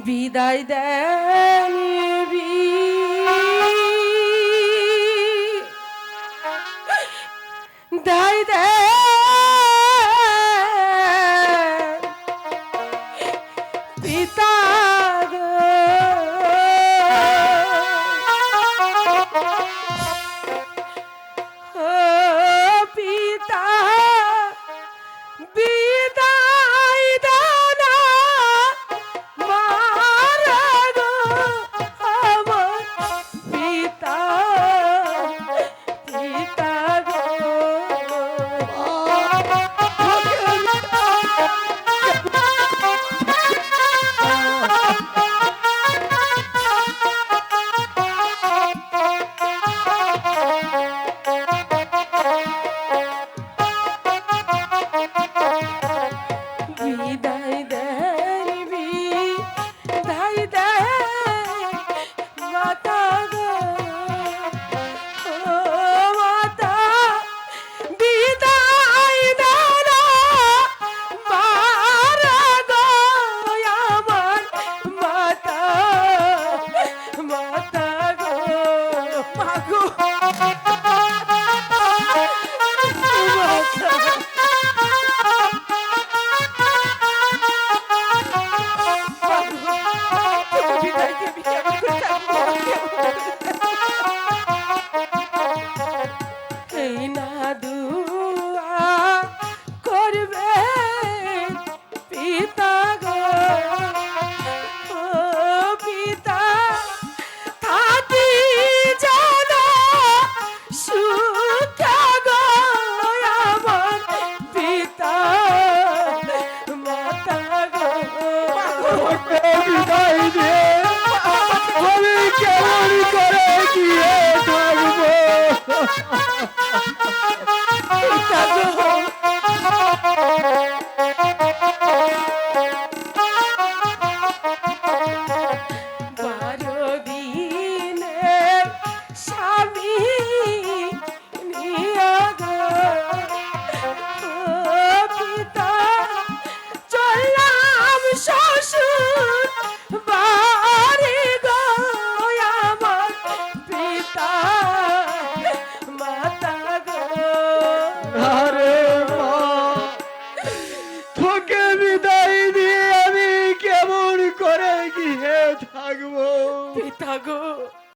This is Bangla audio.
বিদায় দেন বি Thank you. আমি কেমন করে গিয়ে থাকব good.